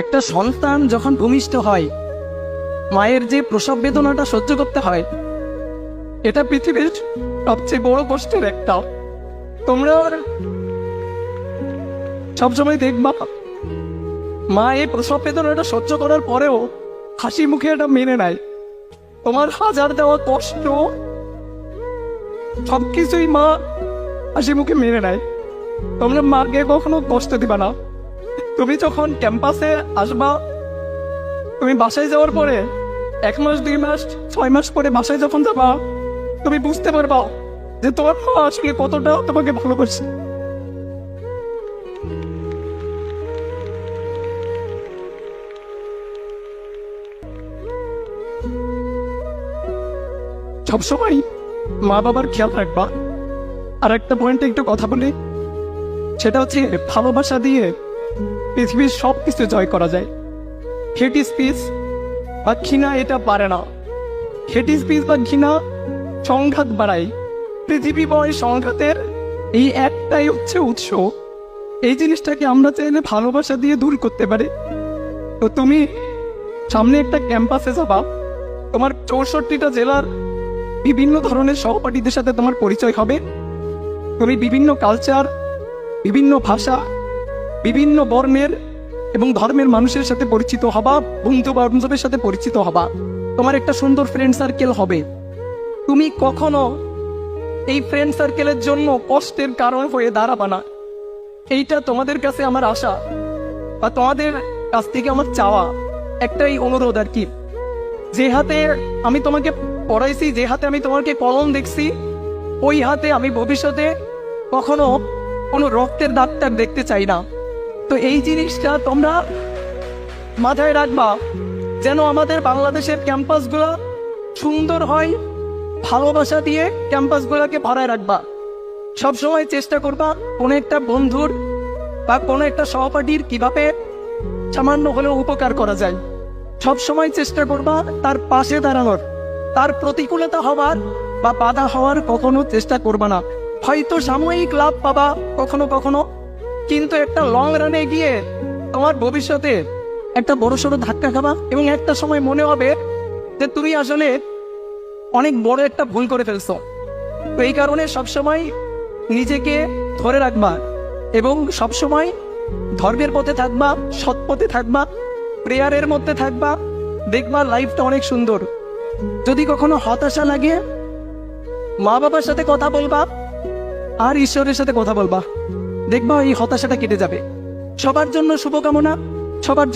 একটা সন্তান যখন ভূমিষ্ঠ হয়, মায়ের যে প্রসব বেদনাটা সহ্য করতে হয়, এটা পৃথিবীর সবচেয়ে বড় কষ্টের একটা। তোমরা সবসময় দেখবা, মা এই প্রসব বেদনাটা সহ্য করার পরেও হাসি মুখে এটা মেনে নেয়। তোমার হাজার দেওয়া কষ্ট, সবকিছুই মা হাসি মুখে মেনে নেয়। তোমরা মাকে কখনো কষ্ট দিবা না। তুমি যখন ক্যাম্পাসে আসবা, তুমি বাসায় যাওয়ার পরে, এক মাস, দুই মাস, ছয় মাস পরে বাসায় যখন যাবা, তুমি বুঝতে পারবা যে তোমার মা আসলে কতটা তোমাকে ভালো ভালোবাসে। সবসময় মা বাবার খেয়াল রাখবা। আর একটা পয়েন্টে একটু কথা বলি, সেটা হচ্ছে ভালোবাসা দিয়ে পৃথিবীর সব কিছু জয় করা যায়। হেট স্পিচ বা ঘৃণা এটা পারে না। হেট স্পিচ বা ঘৃণা সংঘাত বাড়ায়। পৃথিবীময় সংঘাতের এই একটাই হচ্ছে উৎস। এই জিনিসটাকে আমরা চাইলে ভালোবাসা দিয়ে দূর করতে পারি। তো তুমি সামনে একটা ক্যাম্পাসে যাবা। তোমার চৌষট্টিটা জেলার বিভিন্ন ধরনের সহপাঠীদের সাথে তোমার পরিচয় হবে। তুমি বিভিন্ন কালচার বিভিন্ন ভাষা বিভিন্ন বর্ণের এবং ধর্মের মানুষের সাথে পরিচিত হবা, বন্ধু বান্ধবের সাথে পরিচিত হবা। তোমার একটা সুন্দর ফ্রেন্ড সার্কেল হবে। তুমি কখনো এই ফ্রেন্ড সার্কেলের জন্য কষ্টের কারণ হয়ে দাঁড়াবা না। এইটা তোমাদের কাছে আমার আশা বা তোমাদের কাছ থেকে আমার চাওয়া। একটাই অনুরোধ আর কি। যে হাতে আমি তোমাকে পড়াইছি, যে হাতে আমি তোমাকে কলম দেখছি, ওই হাতে আমি ভবিষ্যতে কখনো কোনো রক্তের ডাক্তার দেখতে চাই না। তো এই জিনিসটা তোমরা মাথায় রাখবা যেন আমাদের বাংলাদেশের ক্যাম্পাসগুলো সুন্দর হয়, ভালোবাসা দিয়ে ক্যাম্পাসগুলোকে ভরায় রাখবা। সবসময় চেষ্টা করবা কোনো একটা বন্ধুর বা কোনো একটা সহপাঠীর কীভাবে সামান্য হলেও উপকার করা যায়। সব সময় চেষ্টা করবা তার পাশে দাঁড়ানোর। তার প্রতিকূলতা হওয়ার বা বাধা হওয়ার কখনো চেষ্টা করবা না। হয়তো সাময়িক লাভ পাবা কখনো কখনো কিন্তু একটা লং রানে গিয়ে তোমার ভবিষ্যতে একটা বড় সড়ো ধাক্কা খাবা এবং একটা সময় মনে হবে যে তুমি আসলে অনেক বড় একটা ভুল করে ফেলছো। তো এই কারণে সবসময় নিজেকে ধরে রাখবা এবং সবসময় ধর্মের পথে থাকবা, সৎ পথে থাকবা, প্রেয়ারের মধ্যে থাকবা, দেখবা লাইফটা অনেক সুন্দর। যদি কখনো হতাশা লাগে মা বাবার সাথে কথা বলবা আর ঈশ্বরের সাথে কথা বলবা। দেখবা এই হতাশাটা কেটে যাবে। সবার জন্য শুভকামনা সবার জন্য